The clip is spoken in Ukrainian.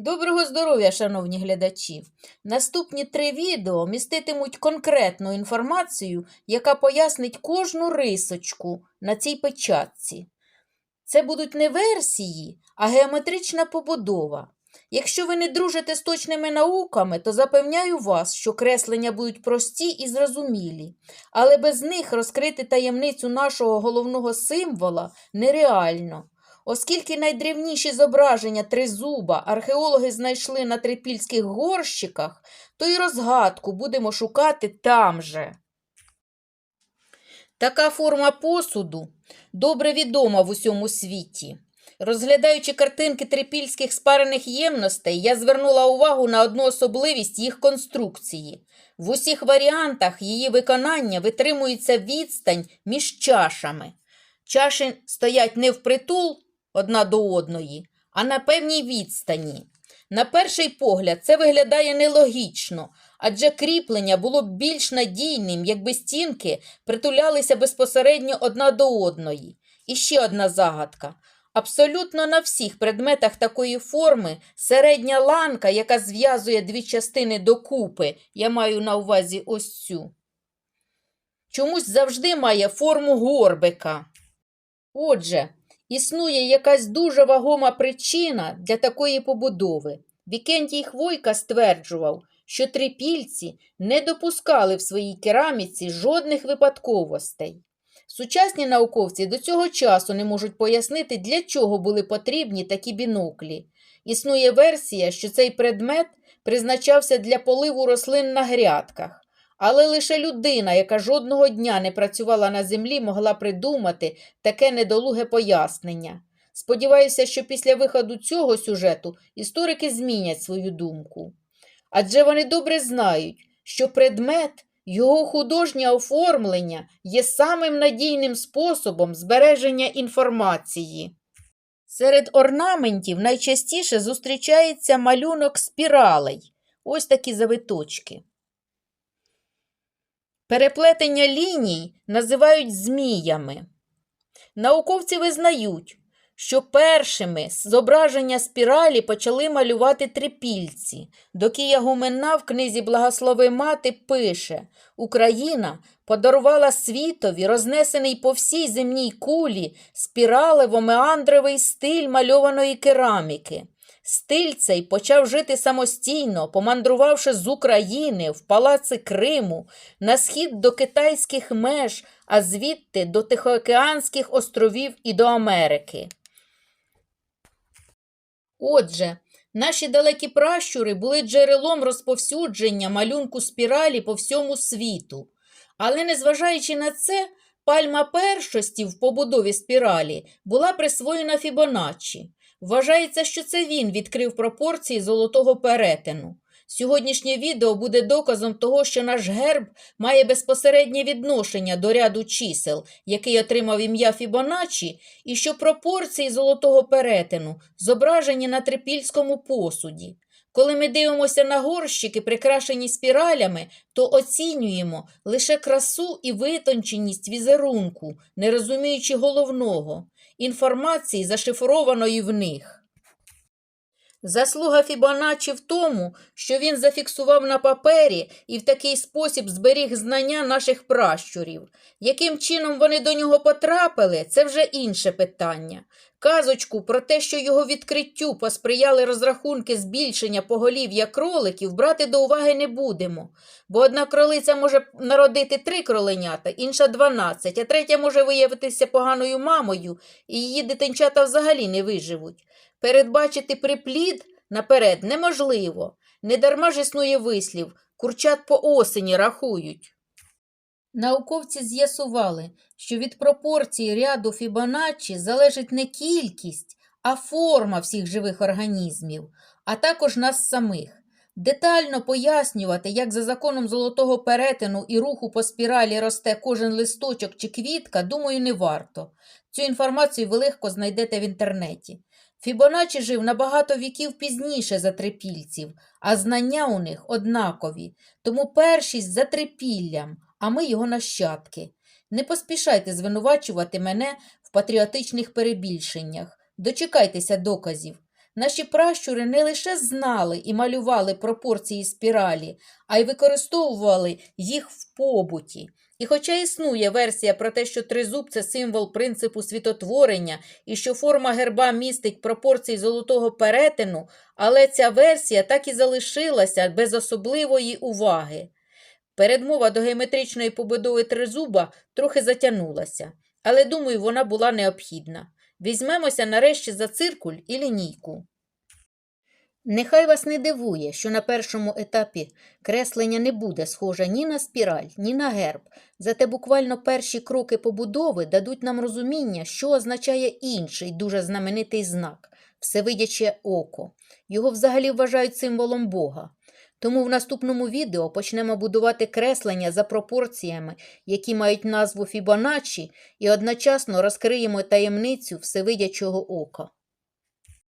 Доброго здоров'я, шановні глядачі! Наступні три відео міститимуть конкретну інформацію, яка пояснить кожну рисочку на цій печатці. Це будуть не версії, а геометрична побудова. Якщо ви не дружите з точними науками, то запевняю вас, що креслення будуть прості і зрозумілі, але без них розкрити таємницю нашого головного символа нереально. Оскільки найдревніші зображення тризуба археологи знайшли на трипільських горщиках, то й розгадку будемо шукати там же. Така форма посуду добре відома в усьому світі. Розглядаючи картинки трипільських спарених ємностей, я звернула увагу на одну особливість їх конструкції. В усіх варіантах її виконання витримується відстань між чашами. Чаші стоять не впритул одна до одної, а на певній відстані. На перший погляд, це виглядає нелогічно, адже кріплення було б більш надійним, якби стінки притулялися безпосередньо одна до одної. І ще одна загадка. Абсолютно на всіх предметах такої форми середня ланка, яка зв'язує дві частини докупи, я маю на увазі ось цю, чомусь завжди має форму горбика. Отже, існує якась дуже вагома причина для такої побудови. Вікентій Хвойка стверджував, що трипільці не допускали в своїй кераміці жодних випадковостей. Сучасні науковці до цього часу не можуть пояснити, для чого були потрібні такі біноклі. Існує версія, що цей предмет призначався для поливу рослин на грядках. Але лише людина, яка жодного дня не працювала на землі, могла придумати таке недолуге пояснення. Сподіваюся, що після виходу цього сюжету історики змінять свою думку. Адже вони добре знають, що предмет, його художнє оформлення є самим надійним способом збереження інформації. Серед орнаментів найчастіше зустрічається малюнок спіралей, ось такі завиточки. Переплетення ліній називають зміями. Науковці визнають, що першими зображення спіралі почали малювати трипільці. Докія Гуменна в книзі Благослови мати пише Україна подарувала світові, рознесений по всій земній кулі, спіралево-меандровий стиль мальованої кераміки. Стиль цей почав жити самостійно, помандрувавши з України в палаци Криму, на схід до китайських меж, а звідти до Тихоокеанських островів і до Америки. Отже, наші далекі пращури були джерелом розповсюдження малюнку спіралі по всьому світу. Але, незважаючи на це, пальма першості в побудові спіралі була присвоєна Фібоначчі. Вважається, що це він відкрив пропорції золотого перетину. Сьогоднішнє відео буде доказом того, що наш герб має безпосереднє відношення до ряду чисел, який отримав ім'я Фібоначчі, і що пропорції золотого перетину зображені на трипільському посуді. Коли ми дивимося на горщики, прикрашені спіралями, то оцінюємо лише красу і витонченість візерунку, не розуміючи головного інформації, зашифрованої в них. Заслуга Фібоначчі в тому, що він зафіксував на папері і в такий спосіб зберіг знання наших пращурів. Яким чином вони до нього потрапили, це вже інше питання. Казочку про те, що його відкриттю посприяли розрахунки збільшення поголів'я кроликів, брати до уваги не будемо, бо одна кролиця може народити три кроленята, інша дванадцять, а третя може виявитися поганою мамою, і її дитинчата взагалі не виживуть. Передбачити приплід наперед неможливо. Недарма ж існує вислів курчат по осені рахують. Науковці з'ясували, що від пропорції ряду Фібоначчі залежить не кількість, а форма всіх живих організмів, а також нас самих. Детально пояснювати, як за законом золотого перетину і руху по спіралі росте кожен листочок чи квітка, думаю, не варто. Цю інформацію ви легко знайдете в інтернеті. Фібоначчі жив набагато віків пізніше за трипільців, а знання у них однакові, тому першість за трипіллям, а ми його нащадки. Не поспішайте звинувачувати мене в патріотичних перебільшеннях. Дочекайтеся доказів. Наші пращури не лише знали і малювали пропорції спіралі, а й використовували їх в побуті. І хоча існує версія про те, що тризуб це символ принципу світотворення і що форма герба містить пропорції золотого перетину, але ця версія так і залишилася без особливої уваги. Передмова до геометричної побудови тризуба трохи затягнулася, але, думаю, вона була необхідна. Візьмемося нарешті за циркуль і лінійку. Нехай вас не дивує, що на першому етапі креслення не буде схоже ні на спіраль, ні на герб. Зате буквально перші кроки побудови дадуть нам розуміння, що означає інший дуже знаменитий знак всевидяче око. Його взагалі вважають символом Бога. Тому в наступному відео почнемо будувати креслення за пропорціями, які мають назву Фібоначчі, і одночасно розкриємо таємницю всевидячого ока.